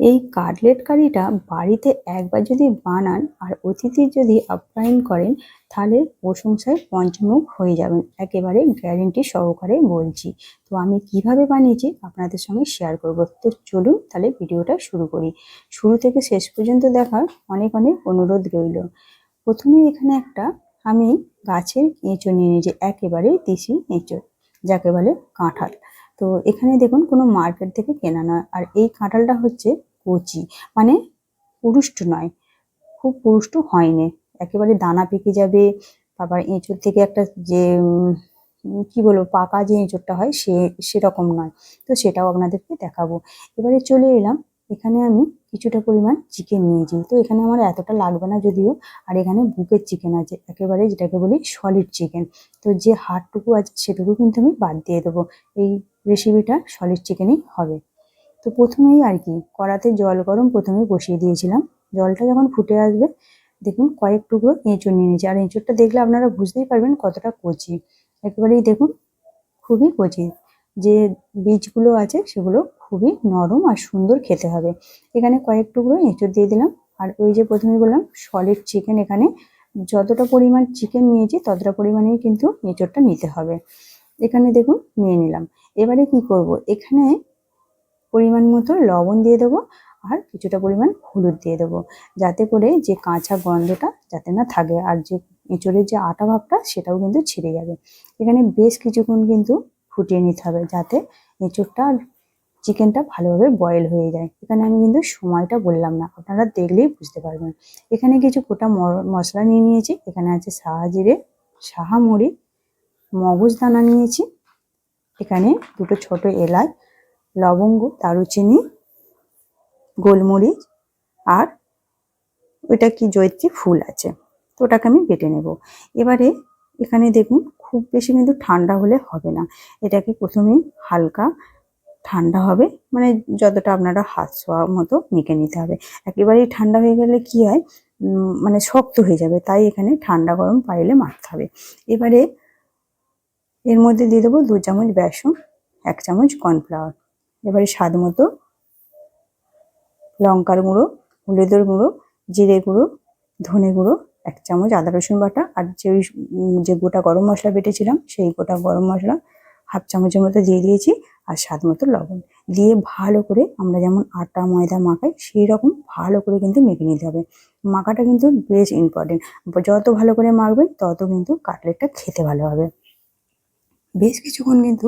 এই কাটলেট কারিটা বাড়িতে একবার যদি বানান আর অতিথির যদি আপ্যায়ন করেন, তাহলে প্রশংসায় পঞ্চমুখ হয়ে যাবেন। একেবারে গ্যারেন্টি সহকারে বলছি। তো আমি কীভাবে বানিয়েছি আপনাদের সঙ্গে শেয়ার করব। তো চলুন তাহলে ভিডিওটা শুরু করি। শুরু থেকে শেষ পর্যন্ত দেখার অনেক অনেক অনুরোধ রইল। প্রথমে এখানে একটা আমি গাছের এঁচড় নিয়ে নিয়েছি একেবারে দেশি এঁচড় যাকে বলে কাঁঠাল। তো এখানে দেখুন কোনো মার্কেট থেকে কেনা নয়। আর এই কাঁঠালটা হচ্ছে কচি। মানে পুরুষ্ট নয়। খুব পুরুষ্ট হয়নি। একেবারে দানা পেকে যাবে। তারপর এঁচুর থেকে একটা যে কি বলব, পাকা যে এঁচুরটা হয় সে, সেরকম নয়। তো সেটাও আপনাদেরকে দেখাবো। এবারে চলে এলাম এখানে আমি কিছুটা পরিমাণ চিকেন নিয়েছি। তো এখানে আমার এতটা লাগবে না যদিও, আর এখানে বুকের চিকেন আছে, একেবারে যেটাকে বলি সলিড চিকেন তো যে হাড়টুকু আছে সেটুকু কিন্তু আমি বাদ দিয়ে দেবো। এই রেসিপিটা সলিড চিকেনই হবে। তো প্রথমেই আর কি, কড়াতে জল গরম প্রথমে বসিয়ে দিয়েছিলাম। জলটা যখন ফুটে আসবে, দেখুন কয়েক টুকরো এঁচড় নিয়ে নিয়েছি। আর এঁচড়টা দেখলে আপনারা বুঝতেই পারবেন কতটা কচি। একেবারেই দেখুন খুবই কচি। যে বীজগুলো আছে সেগুলো খুবই নরম আর সুন্দর খেতে হবে। এখানে কয়েক টুকরো এঁচড় দিয়ে দিলাম। আর ওই যে প্রথমে বললাম, সলিড চিকেন এখানে যতটা পরিমাণ চিকেন নিয়েছি ততটা পরিমাণেই কিন্তু এঁচড়টা নিতে হবে। এখানে দেখুন, নিয়ে নিলাম। এবারে কি করব? এখানে পরিমাণ মতো লবণ দিয়ে দেবো আর কিছুটা পরিমাণ হলুদ দিয়ে দেবো। যাতে করে যে কাঁচা গন্ধটা যাতে না থাকে আর যে এঁচড়ের যে আটা ভাবটা সেটাও কিন্তু ছিঁড়ে যাবে। এখানে বেশ কিছুক্ষণ কিন্তু ফুটিয়ে নিতে হবে যাতে এঁচড়টা আর চিকেনটা ভালোভাবে বয়েল হয়ে যায়। এখানে আমি কিন্তু সময়টা বললাম না, আপনারা দেখলেই বুঝতে পারবেন। এখানে কিছু গোটা মশলা নিয়ে নিয়েছি, এখানে আছে সাহা জিরে, সাহা মুড়ি, মগজ দানা নিয়েছি, এখানে দুটো ছোট এলাচ, লবঙ্গ, দারুচিনি, গোলমরিচ আর ওইটা কি জয়ত্রী ফুল আছে, তো ওটাকে আমি বেটে নেব। এবারে এখানে দেখুন খুব বেশি কিন্তু ঠান্ডা হলে হবে না। এটাকে প্রথমেই হালকা ঠান্ডা হবে মানে যতটা আপনারা হাত ছোঁয়া মতো মেখে নিতে হবে। একেবারেই ঠান্ডা হয়ে গেলে কি হয়? মানে শক্ত হয়ে যাবে, তাই এখানে ঠান্ডা গরম পাইলে মাখতে হবে। এবারে এর মধ্যে দিয়ে দেবো দু চামচ বেসন, এক চামচ কর্নফ্লাওয়ার। এবারে স্বাদ মতো লঙ্কার গুঁড়ো, হলুদের গুঁড়ো, জিরে গুঁড়ো, ধনে গুঁড়ো এক চামচ আদা, রসুন বাটা আর যে যে গোটা গরম মশলা বেটেছিলাম, সেই গোটা গরম মশলা হাফ চামচের মতো দিয়ে দিয়েছি আর স্বাদ মতো লবণ। দিয়ে ভালো করে আমরা যেমন আটা, ময়দা মাখাই, সেই রকম ভালো করে কিন্তু মেখে নিতে হবে। মাখাটা কিন্তু বেশ ইম্পর্টেন্ট যত ভালো করে মাখবেন, তত কিন্তু কাটলেটটা খেতে ভালো হবে। বেশ কিছুক্ষণ কিন্তু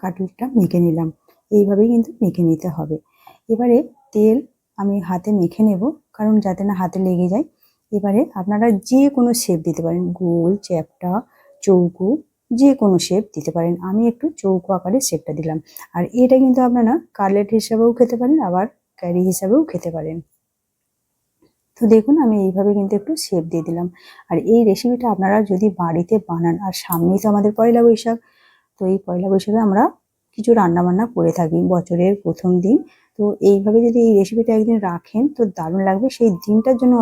কাটলেটটা মেখে নিলাম। এইভাবেই কিন্তু মেখে নিতে হবে। এবারে তেল আমি হাতে মেখে নেব, কারণ যাতে না হাতে লেগে যায় এবারে আপনারা যে কোনো শেপ দিতে পারেন, গোল, চ্যাপটা, চৌকো, যে কোনো শেপ দিতে পারেন। আমি একটু চৌকো আকারে শেপটা দিলাম। আর এটা কিন্তু আপনারা কাটলেট হিসাবেও খেতে পারেন, আবার ক্যারি হিসাবেও খেতে পারেন। তো দেখুন, আমি এইভাবে কিন্তু একটু শেপ দিয়ে দিলাম। আর এই রেসিপিটা আপনারা যদি বাড়িতে বানান, আর সামনেই তো আমাদের পয়লা বৈশাখ, তো এই পয়লা বৈশাখে আমরা কিছু রান্নাবান্না করে থাকি বছরের প্রথম দিন। তো এইভাবে যদি এই রেসিপিটা একদিন রাখেন, তো দারুণ লাগবে। সেই দিনটার জন্য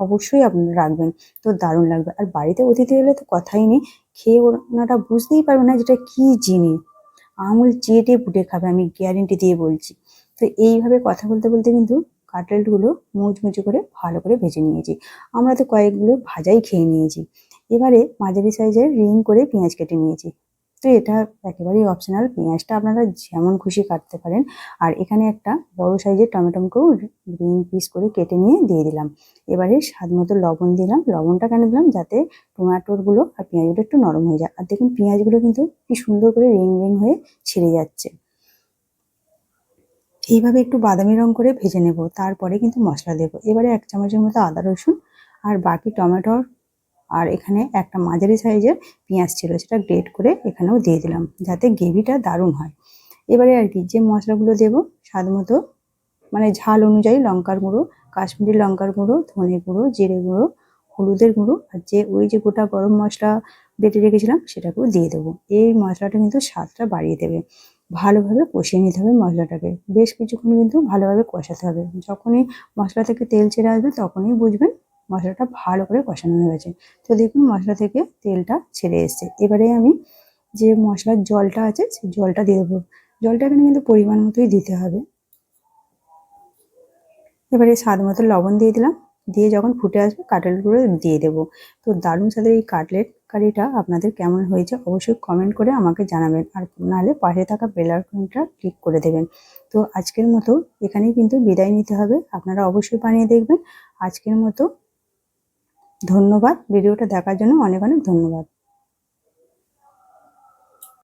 অবশ্যই আপনারা রাখবেন। তো দারুণ লাগবে। আর বাড়িতে অতিথি এলে তো কথাই নেই। খেয়ে ওনারা বুঝতেই পারবে না যেটা কী জিনিস। আঙুল চেটে পুটে খাবে, আমি গ্যারেন্টি দিয়ে বলছি। তো এইভাবে কথা বলতে বলতে কিন্তু কাটলেটগুলো মুচমুচে করে ভালো করে ভেজে নিয়েছি। আমরা তো কয়েকগুলো ভাজাই খেয়ে নিয়েছি। এবারে মাঝারি সাইজের রিং করে পেঁয়াজ কেটে নিয়েছি। তো এটা একেবারেই অপশনাল পেঁয়াজটা আপনারা যেমন খুশি কাটতে পারেন। আর এখানে একটা বড় সাইজের টমেটোকেও গ্রিন পিস করে কেটে নিয়ে দিয়ে দিলাম। এবারে স্বাদ মতো লবণ দিলাম। লবণটা কেন দিলাম? যাতে টমেটোরগুলো আর পেঁয়াজগুলো একটু নরম হয়ে যায়। আর দেখুন পেঁয়াজগুলো কিন্তু কি সুন্দর করে রিং রিং হয়ে ছিঁড়ে যাচ্ছে। এইভাবে একটু বাদামি রং করে ভেজে নেব। তারপরে কিন্তু মশলা দেবো। এবারে এক চামচের মতো আদা রসুন আর বাকি টমেটোর আর এখানে একটা মাঝারি সাইজের পেঁয়াজ ছিল, সেটা গ্রেট করে এখানেও দিয়ে দিলাম, যাতে গ্রেভিটা দারুণ হয়। এবারে আর কি, যে মশলাগুলো দেবো, স্বাদ মতো মানে ঝাল অনুযায়ী লঙ্কার গুঁড়ো, কাশ্মীরি লঙ্কার গুঁড়ো, ধনে গুঁড়ো, জিরে গুঁড়ো, হলুদের গুঁড়ো, আর যে ওই যে গোটা গরম মশলা বেটে রেখেছিলাম, সেটাকেও দিয়ে দেবো। এই মশলাটা কিন্তু স্বাদটা বাড়িয়ে দেবে। ভালোভাবে কষিয়ে নিতে হবে মশলাটাকে। বেশ কিছুক্ষণ কিন্তু ভালোভাবে কষাতে হবে। যখনই মশলা থেকে তেল ছেড়ে আসবে, তখনই বুঝবেন মশলাটা ভালো করে কষানো হয়ে গেছে। তো দেখুন মশলা থেকে তেলটা ছেড়ে এসছে। এবারে আমি যে মশলার জলটা আছে, সেই জলটা দিয়ে দেবো। জলটা এখানে কিন্তু পরিমাণ মতোই দিতে হবে। এবারে স্বাদ মতো লবণ দিয়ে দিলাম। দিয়ে যখন ফুটে আসবে, কাটলেটগুলো দিয়ে দেবো। তো দারুণ স্বাদের এই কাটলেট কারিটা আপনাদের কেমন হয়েছে অবশ্যই কমেন্ট করে আমাকে জানাবেন। আর নাহলে পাশে থাকা বেল আইকনটা ক্লিক করে দেবেন। তো আজকের মতো এখানেই কিন্তু বিদায় নিতে হবে। আপনারা অবশ্যই বানিয়ে দেখবেন। আজকের মতো ধন্যবাদ। ভিডিওটা দেখার জন্য অনেক অনেক ধন্যবাদ।